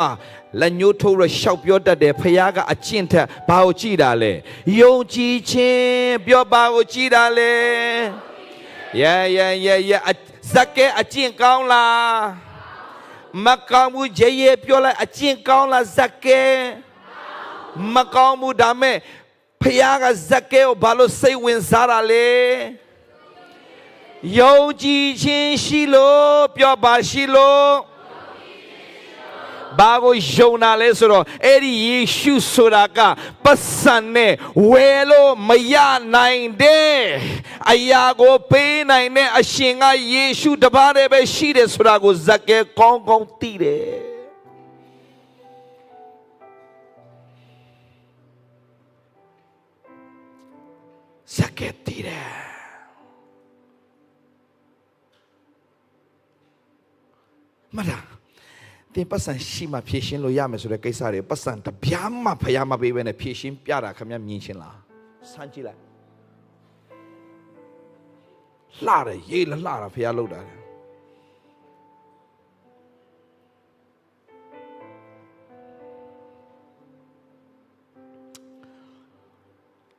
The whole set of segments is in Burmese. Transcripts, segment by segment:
အာလက်ညှိုးထိုးရရှောက်ပြောတတ်တယ်ဖခင်ကအကျင့်ထက်ဘာကိုကြည်တာလဲယုံကြည်ခြင်းပြောပါကိုကြည်တာလဲရဲရဲရဲရဲအဇက်ကဲအကျင့်ကောင်းလားမကောင်းဘူးရေရေပြောလိုက်အကျင့်ကောင်းလားဇက်ကဲမကောင်းဘူးဒါမဲ့ဖခင်ကဇက်ကဲကိုဘာလို့စိတ်ဝင်စားတာလဲယုံကြည်ခြင်းရှိလို့ပြောပါရှိလို့ ဘာကိုယုံတာလဲဆိုတော့အဲ့ဒီယေရှုဆိုတာကပတ်စံနဲ့ဝယ်လို့မရနိုင်တဲ့အရာကိုပေးနိုင်တဲ့အရှင်ကယေရှုတပါးတည်းပဲရှိတယ်ဆိုတာကိုဇက်ကဲကောင်းကောင်းသိတယ်ဇက်ကဲသိတယ်မလား တင်ပတ်စံရှိမှဖြည့်ရှင်းလို့ရမယ်ဆိုတဲ့ကိစ္စတွေပတ်စံတပြားမှဖျားမပေးဘဲနဲ့ဖြည့်ရှင်းပြတာခင်ဗျမြင်ရှင်းလားစမ်းကြည့်လိုက်လှတယ်ရေးလလှတာဖျားလောက်တာလေ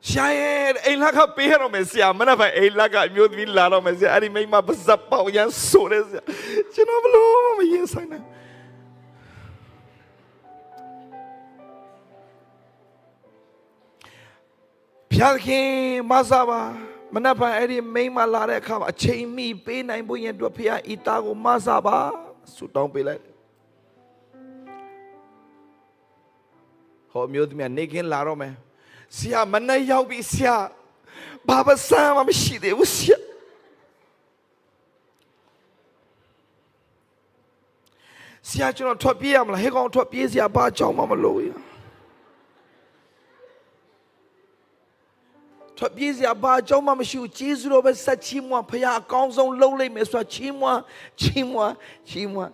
ရှာရဲ့အိမ်လက်ကပေးရတော့မယ်ဆရာမနေ့ကအိမ်လက်ကအမျိုးသမီးလာတော့မယ်ဆရာအဲ့ဒီမိန်းမပါဇက်ပေါက်ရန်ဆိုတယ်ဆရာကျွန်တော်ဘလို့မရင်ဆိုင်နို င်ဖျားခင်မဆာပါမနက်ဖြန်အဲ့ဒီမိန်းမလာတဲ့အခါမှာအချိန်မီပေးနိုင်ဖို့ရင်တို့ဖျားဤသားကိုမဆာပါဆူတောင်းပေးလိုက်ဟောမျိုးသမီးကနေခင်းလာတော့မယ်ဆရာမနေ့ရောက်ပြီဆရာဘာပစံမှမရှိသေးဘူးဆရာဆရာကျွန်တော်ထွက်ပြေးရမလားဟဲ့ကောင်ထွက်ပြေးစရာဘာကြောင့်မှမလို့ရ ထွက်ပြေးစရာဘာအကြောင်းမှမရှိဘူးကျေးဇူးတော်ပဲဆက်ချီးမွမ်းဖခင်အကောင်းဆုံးလုပ်လိုက်မယ်ဆိုတာချီးမွမ်းချီးမွမ်းချီးမွမ်း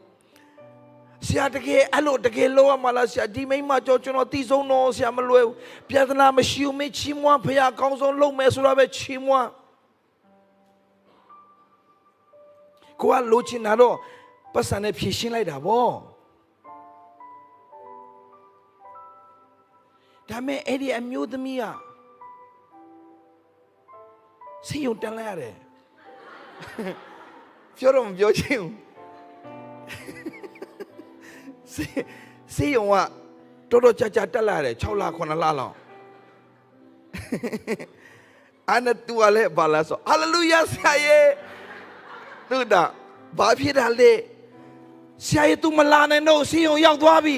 ဆရာတကယ်အဲ့လိုတကယ်လုပ်ရမှာလားဆရာဒီမိမကြောကျွန်တော်တည်ဆုံးတော့ဆရာမလွယ်ဘူးပြဿနာမရှိဘူးမင်းချီးမွမ်းဖခင်အကောင်းဆုံးလုပ်မယ်ဆိုတာပဲချီးမွမ်းကိုကလိုချင်တာတော့ပတ်စံနဲ့ဖြည့်ရှင်းလိုက်တာဗောဒါမဲ့အဲ့ဒီအမျိုးသမီးက ဆေးရုံတက်လိုက်ရတယ်ပြောတော့မပြောချင်ဘူးဆေးဆေးရုံကတော်တော်ကြာကြာတက်လာရတယ်6လ9လလောက်အနတူကလည်းဘာလဲဆိုဟာလေလုယာဆရာရဲ့သူဒါဘာဖြစ်တာလဲဆရာရဲ့ तू မလာနိုင်တော့ဆေးရုံရောက်သွားပြီ